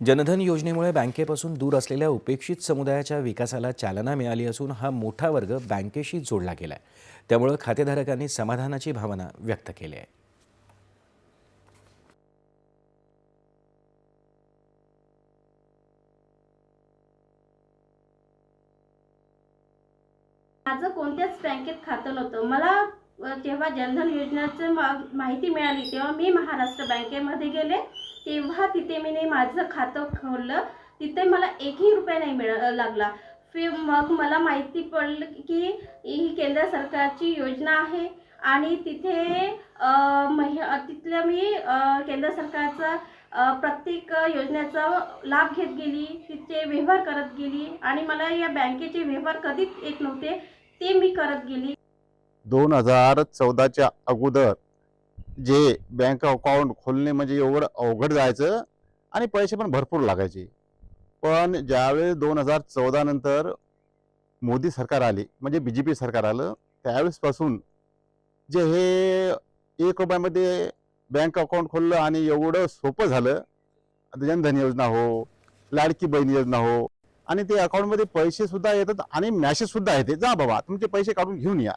जनधन योजनेमुळे बँकेपासून दूर असलेल्या उपेक्षित समुदायाच्या विकासाला चालना मिळाली असून हा मोठा वर्ग बँकेशी जोडला गेलाय. त्यामुळे खातेधारकांनी समाधानाची भावना व्यक्त केली आहे. माझं कोणत्याच बँकेत खातं नव्हतं. मला अ, जेव्हा जनधन योजनेचं माहिती मिळाली तेव्हा मी महाराष्ट्र बँकेमध्ये गेले. तेव्हा तिथे मी माझं खातं खोललं. तिथे मला एकही रुपया नाही मिळ लागला. फि मग मला माहिती पडलं की ही केंद्र सरकारची योजना आहे आणि तिथे अ, महि तिथलं मी केंद्र सरकारचा प्रत्येक योजनेचा लाभ घेत गेली तिथे व्यवहार करत गेली आणि मला या बँकेचे व्यवहार कधीच येत नव्हते ते मी करत गेली. दोन हजार चौदाच्या अगोदर जे बँक अकाउंट खोलणे म्हणजे एवढं अवघड जायचं आणि पैसे पण भरपूर लागायचे. पण ज्यावेळेस दोन हजार चौदा नंतर मोदी सरकार आले म्हणजे बी जे पी सरकार आलं त्यावेळेसपासून जे हे एक रुपयामध्ये बँक अकाउंट खोललं आणि एवढं सोपं झालं जनधन योजना हो लाडकी बहीण योजना हो आणि ते अकाउंटमध्ये पैसेसुद्धा येतात आणि मॅसेजसुद्धा येते. जा बाबा तुमचे पैसे काढून घेऊन या.